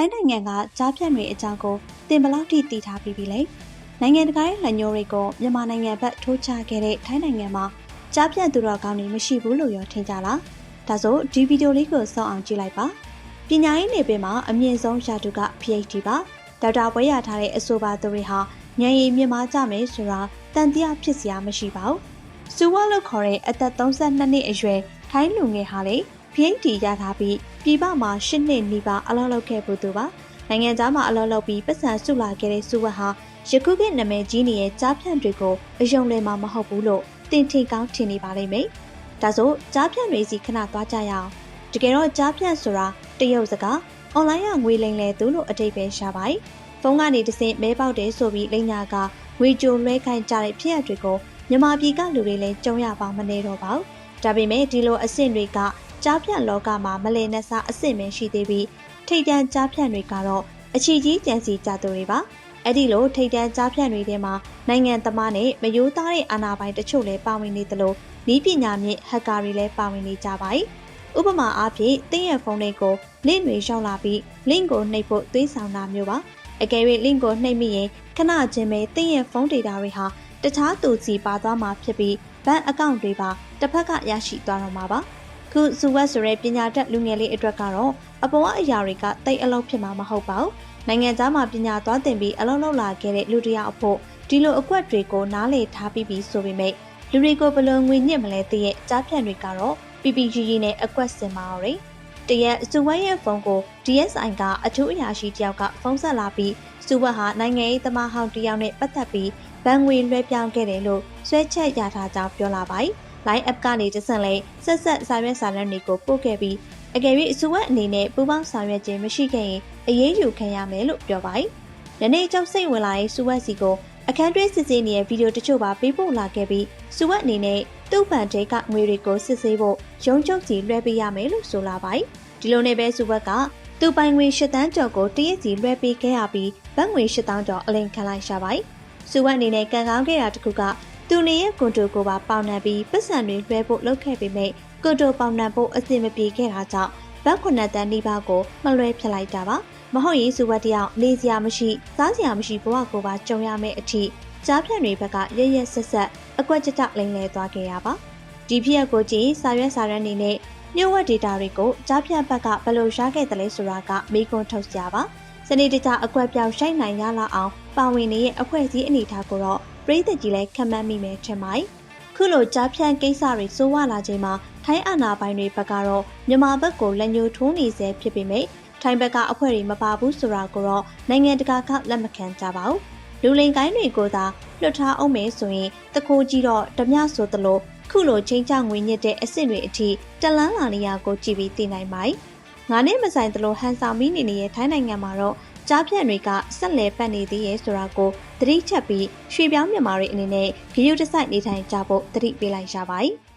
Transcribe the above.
ထိုင်းနိုင်ငံကကြားဖြတ်တွေအကြောင်းကိုသင်ဘယ်လောက်ထိသိထားပြီးပြီလဲနိုင်ငံတကာရဲ့လက်ညှိုးတွေကိုမြန်မာနိုင်ငံဘက်ထိုးချခဲ့တဲ့ထိုင်းနိုင်ငံမှာကြားဖြတ်သူတော်ကောင်းတွေမရှိဘူးလို့ရောထင်ကြလားဒါဆိုဒီဗီဒီယိုလေးကိုစောင့်အောင်ကြည့်လိုက်ပါပညာရေးနယ်ပယ်မှာအမြင့်ဆုံးရာထူးက PhD ပါဒေါက်တာပွဲရထားတဲ့အဆိုပါသူတွေဟာဉာဏ်ရည်မြင့်မားကြမယ်ဆိုတာတန်တရားဖြစ်စရာမရှိပါဘူးစူဝါလို့ခေါ်တဲ့အသက်32နှစ်အရွယ်ထိုင်းလူငယ်ဟာလေ PhD ရထားပြီးပြည်ပမှာ10နှစ်နီးပါးအလုပ်လုပ်ခဲ့ဖို့သူပါနိုင်ငံသားမှာအလုပ်လုပ်ပြီးပတ်စံစုလာခဲ့တဲ့စူဝါဟာယခုခေတ်နာမည်ကြီးနေတဲ့ကြားဖြန့်တွေကိုအယုံလဲမှာမဟုတ်ဘူးလို့တင်ထင်ကောင်းထင်နေပါလိမ့်မယ်ဒါဆိုကြားဖြန့်တွေစီခဏသွားကြရအောင်တကယ်တော့ကြားဖြန့်ဆိုတာတရုတ်စကားအွန်လိုင်းကငွေလိမ်လဲသူလို့အတိတ်ပဲရှာပါတယ်ဖုန်းကနေတဆင့်မဲပေါက်တယ်ဆိုပြီးလိညာကငွေကြိုလွှဲခိုင်းကြတဲ့ဖြစ်ရပ်တွေကိုမြန်မာပြည်ကလူတွေလည်းကြုံရပါမနေတော့ပါဘူးဒါပေမဲ့ဒီလိုအဆင့်တွေက ကြားဖြန့်လောကမှာမလည်နှဆအဆင့်ပဲရှိသေးပြီးထိတ်တန့်ကြားဖြန့်တွေကတော့အချီကြီးကြံစီကြသူတွေပါအဲ့ဒီလိုထိတ်တန့်ကြားဖြန့်တွေထဲမှာနိုင်ငံသမားနဲ့မယိုးသားတဲ့အာဏာပိုင်တချို့လည်းပါဝင်နေသလိုဤပညာမြင့်ဟက်ကာတွေလည်းပါဝင်နေကြပါတယ်ဥပမာအားဖြင့်တင်းရဲ့ဖုန်းလေးကိုလင့်တွေရောက်လာပြီးလင့်ကိုနှိပ်ဖို့သွေးဆောင်တာမျိုးပါအကယ်၍လင့်ကိုနှိပ်မိရင်ခဏချင်းပဲတင်းရဲ့ဖုန်းဒေတာတွေဟာတခြားသူစီပါသွားမှာဖြစ်ပြီးဘဏ်အကောင့်တွေပါတစ်ဖက်ကရရှိသွားတော့မှာပါ ခုဇူဝက်ဆိုတဲ့ပညာတတ်လူငယ်လေးအတွက်ကတော့အပေါ်အရာတွေကတိတ်အလုပ်ဖြစ်မှာမဟုတ်ပါဘူးနိုင်ငံသားမှာပညာသွားသင်ပြီးအလုပ်လုပ်လာခဲ့တဲ့လူတယောက်အဖို့ဒီလိုအကွက်တွေကိုနားလေထားပြီးပြီဆိုပေမဲ့လူတွေကိုဘယ်လိုငွေညစ်မလဲသိရဲ့ကြားဖြန့်တွေကတော့ PPGG နဲ့အကွက်စင်ပါတော့တယ်တရက်စူဝက်ရဲ့ဖုန်းကို DSI ကအထူးအရာရှိတယောက်ကဖုန်းဆက်လာပြီးစူဝက်ဟာနိုင်ငံရေးသမားဟောင်းတယောက်နဲ့ပတ်သက်ပြီးဘဏ်ငွေလွှဲပြောင်းခဲ့တယ်လို့ဆွဲချက်ရထားကြောင်းပြောလာပါတယ်။ Line app ကနေတဆင့်လဲဆက်ဆက်စာရွက်စာတမ်းတွေကိုပို့ခဲ့ပြီးအကယ်၍စူဝက်အနေနဲ့ပူပေါင်းဆောင်ရွက်ခြင်းမရှိခဲ့ရင်အရေးယူခံရမယ်လို့ပြောပါတယ်။ယနေ့ကျောက်စိတ်ဝင်လာတဲ့စူဝက်စီကိုအခန်းတွဲစစ်ဆေးနေတဲ့ဗီဒီယိုတချို့ပါပေးပို့လာခဲ့ပြီးစူဝက်အနေနဲ့သူ့ဗန်တဲကငွေတွေကိုစစ်ဆေးဖို့ရုံးချုပ်စီလွှဲပေးရမယ်လို့ဆိုလာပါတယ်။ဒီလိုနဲ့ပဲစူဝက်ကသူပိုင်ငွေ၈တန်းကျော်ကိုတရက်စီလွှဲပေးခဲ့ရပြီးဘတ်ငွေ၈တောင်းကျော်အလိန်ခံလိုက်ရှာပါတယ်။စူဝက်အနေနဲ့ကန်ကောင်းခဲ့တာတခုက သူနေရဲ့ကွန်တိုကိုပါပေါင်နှံပြီးပတ်စံတွေလွှဲဖို့လုပ်ခဲ့ပေမဲ့ကွန်တိုပေါင်နှံဖို့အဆင်မပြေခဲ့တာကြောင့်ဘတ်ခုနှစ်တန်းနီးပါးကိုမလွှဲဖြစ်လိုက်တာပါ။မဟုတ်ရင်စူဝက်တယောက်နေစရာမရှိစားစရာမရှိဘဝကိုပါကြုံရမယ့်အထိကြားဖြန့်တွေဘက်ကရရဆက်ဆက်အကွက်ကြတလိမ့်လဲသွားခဲ့ရပါဒီဖြစ်ရပ်ကိုကြည့်စာရွက်စာတမ်းတွေနဲ့ညှို့ဝှက်ဒေတာတွေကိုကြားဖြန့်ဘက်ကဘယ်လိုရခဲ့တယ်လဲဆိုတာကမေးခွန်းထုတ်ကြပါစနေတကျအကွက်ပြောင်ရှိုက်နိုင်ရလာအောင်ပါဝင်နေတဲ့အဖွဲ့အစည်းအနေထားကိုတော့ ပြည်သက်ကြီးလည်းခံမှန်းမိမယ်ထင်ပါတယ်ခုလိုကြားဖြန့်ကိစ္စတွေစိုးဝလာချိန်မှာထိုင်းအာဏာပိုင်တွေဘက်ကတော့မြန်မာဘက်ကိုလက်ညှိုးထိုးနေစေဖြစ်ပေမဲ့ထိုင်းဘက်ကအဖွဲ့တွေမပါဘူးဆိုတာကိုတော့နိုင်ငံတကာကလက်မခံကြပါဘူးလူလိန်ကိုင်းတွေကိုသာလွတ်ထားအောင်မယ်ဆိုရင်တခိုးကြီးတော့ဓမြဆိုသလိုခုလိုချင်းချငွေညစ်တဲ့အစ်စ်တွေအထိတလန်းလာနေရကိုကြည့်ပြီးသိနိုင်ပါတယ်။ငါနဲ့မဆိုင်သလိုဟန်ဆောင်မိနေနေတဲ့ထိုင်းနိုင်ငံမှာတော့ ကြားဖြန့်တွေကဆက်လက်ပတ်နေသေးရဲ့ဆိုတာကိုသတိချက်ပြီးရွှေပြောင်းမြန်မာတွေအနေနဲ့ဂရုတစိုက်နေထိုင်ကြဖို့သတိပေးလိုက်ရပါတယ်။